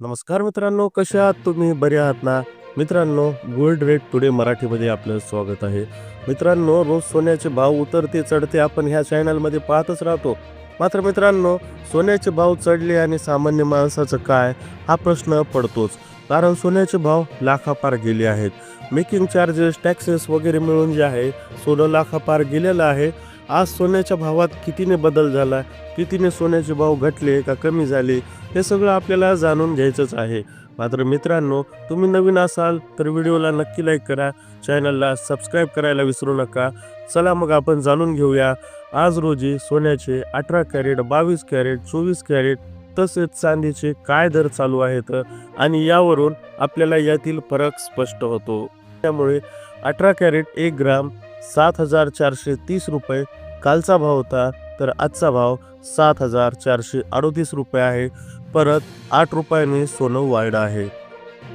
नमस्कार मित्रांनो कसे आहात तुम्ही? बरे आहात ना? मित्रांनो गोल्ड रेट टुडे मराठीमध्ये आपलं स्वागत आहे. मित्रांनो रोज सोन्याचे भाव उतरते चढते आपण ह्या चॅनलमध्ये पाहतच राहतो. मात्र मित्रांनो सोन्याचे भाव चढले आणि सामान्य माणसाचं काय? हा प्रश्न पडतोच. कारण सोन्याचे भाव लाखापार गेले आहेत. मेकिंग चार्जेस टॅक्सेस वगैरे मिळून जे आहे सोनं लाखापार गेलेलं आहे. आज सोन्याच्या भावात कितीने बदल झाला कितीने सोन्याचे भाव घटले का कमी झाले हे सगळं आपल्याला जाणून घ्यायचंच आहे. मात्र मित्रांनो तुम्ही नवीन असाल तर व्हिडिओला नक्की लाईक करा चॅनलला सबस्क्राईब करायला विसरू नका. चला मग आपण जाणून घेऊया. आज रोजी सोन्याचे अठरा कॅरेट बावीस कॅरेट चोवीस कॅरेट तसेच चांदीचे काय दर चालू आहेत? आणि यावरून आपल्याला यातील फरक स्पष्ट होतो. त्यामुळे अठरा कॅरेट एक ग्राम सात हजार चारशे तीस रुपये. कालचा भाव होता तर आजचा भाव सात हजार चारशे अडोतीस रुपये आहे. परत आठ रुपयाने सोनं वाढलं आहे.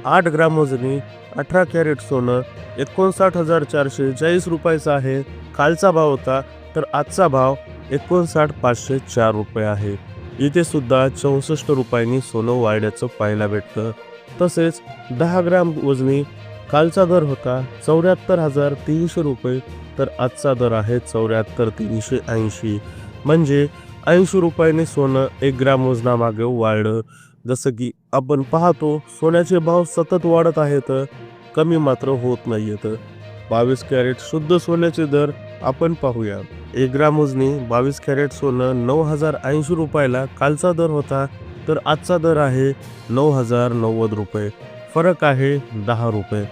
आठ ग्राम वजनी अठरा कॅरेट सोनं एकोणसाठ हजार चारशे चाळीस रुपयाचं आहे. कालचा भाव होता तर आजचा भाव एकोणसाठ पाचशे चार रुपये आहे. इथे सुद्धा चौसष्ट रुपयांनी सोनं वाढल्याचं पाहायला भेटतं. तसेच दहा ग्राम वजनी कालचा दर होता चौऱ्याहत्तर हजार तीनशे रुपये तर आजचा दर आहे चौऱ्याहत्तर तीनशे ऐंशी. म्हणजे ऐंशी रुपयाने सोनं एक ग्राम वजनामागे वाढलं. जसं की आपण पाहतो सोन्याचे भाव सतत वाढत आहेत कमी मात्र होत नाही आहेत बावीस कॅरेट शुद्ध सोन्याचे दर आपण पाहूया. एक ग्राम वजनी बावीस कॅरेट सोनं नऊ हजार ऐंशी रुपयाला कालचा दर होता तर आजचा दर आहे नऊ हजार नव्वद रुपये. फरक आहे दहा रुपये.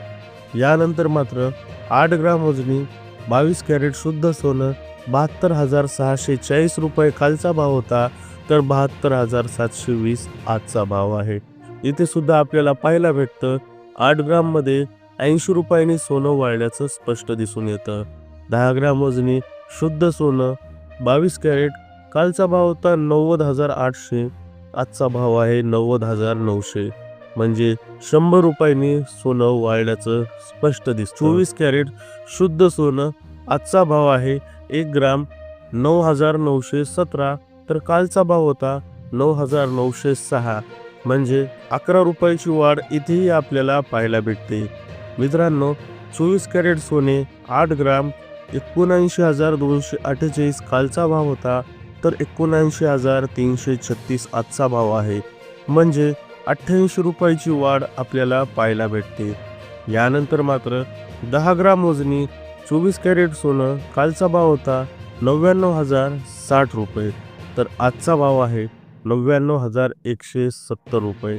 यानंतर मात्र आठ ग्राम वजनी बावीस कॅरेट शुद्ध सोनं बहात्तर हजार सहाशे चाळीस रुपये खालचा भाव होता तर बहात्तर हजार सातशे वीस आजचा भाव आहे. इथे सुद्धा आपल्याला पाहायला भेटतं आठ ग्राममध्ये ऐंशी रुपयांनी सोनं वाढल्याचं स्पष्ट दिसून येतं. दहा ग्राम वजनी शुद्ध सोनं बावीस कॅरेट कालचा भाव होता नव्वद हजार आठशे आजचा भाव आहे नव्वद हजार नऊशे. म्हणजे शंभर रुपयांनी सोनं वाढल्याचं स्पष्ट दिस चोवीस कॅरेट शुद्ध सोनं आजचा भाव आहे एक ग्राम नऊ हजार नऊशे सतरा तर कालचा भाव होता नऊ हजार नऊशे सहा. म्हणजे अकरा रुपयाची वाढ इथेही आपल्याला पाहायला भेटते. मित्रांनो चोवीस कॅरेट सोने आठ ग्राम एकोणऐंशी हजार दोनशे अठ्ठेचाळीस कालचा भाव होता तर एकोणऐंशी हजार तीनशे छत्तीस आजचा भाव आहे. म्हणजे अठ्ठ्याऐंशी रुपयाची वाढ आपल्याला पाहायला भेटते. यानंतर मात्र दहा ग्राम वजनी चोवीस कॅरेट सोनं कालचा भाव होता नव्याण्णव हजार साठ रुपये तर आजचा भाव आहे नव्याण्णव हजार एकशे सत्तर रुपये.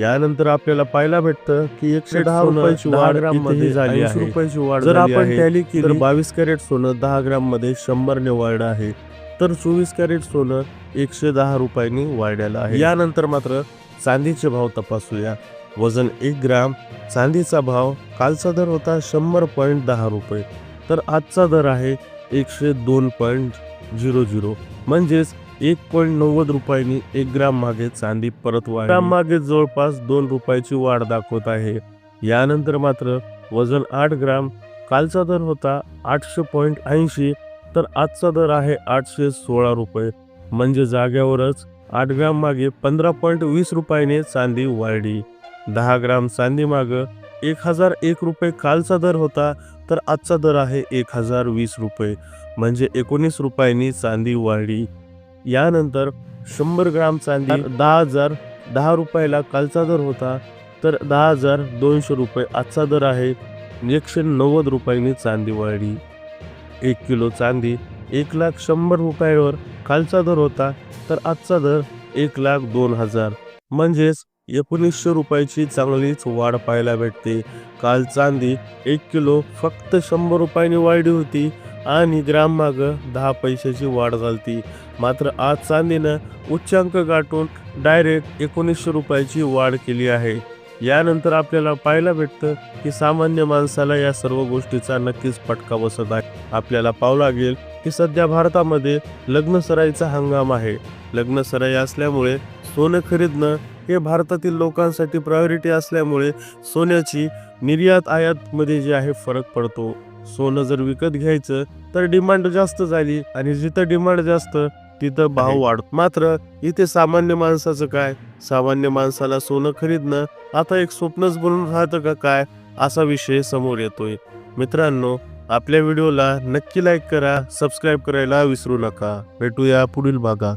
यानंतर आपल्याला पाहायला भेटतं की एकशे दहा रुपयाची वाढमध्ये झाली आहे. रुपयाची वाढ जर आपण टॅली केली तर बावीस कॅरेट सोनं दहा ग्राममध्ये शंभरने वाढ आहे. तर चोवीस कॅरेट सोनं एकशे दहा रुपयांनी वाढलेलं आहे. यानंतर मात्र चांदीचे भाव तपासूया. वजन एक ग्राम चांदीचा भाव कालचा दर होता शंभर पॉईंट दहा रुपये. तर आजचा दर आहे एकशे दोन पॉईंट झिरो झिरो. म्हणजेच एक पॉईंट नव्वद रुपयांनी एक ग्राम मागे चांदी परत ग्राम मागे जवळपास दोन रुपयाची वाढ दाखवत आहे. यानंतर मात्र वजन आठ ग्राम कालचा दर होता आठशे पॉईंट ऐंशी तर आजचा दर आहे आठशे सोळा रुपये. म्हणजे जाग्यावरच आठ ग्राम मागे पंधरा पॉईंट वीस रुपयाने चांदी वाढली. दहा ग्राम चांदी मागं एक हजार एक रुपये कालचा दर होता तर आजचा दर आहे एक हजार वीस रुपये. म्हणजे एकोणीस रुपयांनी चांदी वाढली. यानंतर शंभर ग्राम चांदी दहा हजार दहा रुपयाला कालचा दर होता तर दहा हजार दोनशे रुपये आजचा दर आहे. एकशे नव्वद रुपयांनी चांदी वाढली. एक किलो चांदी एक लाख शंभर रुपयावर कालचा दर होता तर आजचा दर एक लाख दोन हजार. म्हणजेच एकोणीसशे रुपयाची चांगलीच वाढ पाहायला भेटते. काल चांदी एक किलो फक्त शंभर रुपयांनी वाढली होती आणि ग्राममाग दहा पैशाची वाढ झाली मात्र आज चांदीनं उच्चांक गाठून डायरेक्ट एकोणीसशे रुपयाची वाढ केली आहे. यानंतर आपल्याला पाहायला भेटतं की सामान्य माणसाला या सर्व गोष्टीचा नक्कीच फटका बसत आहे. आपल्याला पाहावं लागेल की सध्या भारतामध्ये लग्नसराईचा हंगाम आहे. लग्नसराई असल्यामुळे सोनं खरेदणं हे भारतातील लोकांसाठी प्रायोरिटी असल्यामुळे सोन्याची निर्यात आयातमध्ये जे आहे फरक पडतो. सोनं जर विकत घ्यायचं तर डिमांड जास्त झाली आणि जिथं डिमांड जास्त तिथं भाव वाढतो मात्र इथे सामान्य माणसाचं काय? सामान्य माणसाला सोनं खरीदणं आता एक स्वप्नच बनून राहतं का काय? असा विषय समोर येतोय. मित्रांनो आपल्या व्हिडिओला नक्की लाईक करा सबस्क्राईब करायला विसरू नका. भेटूया पुढील भागात.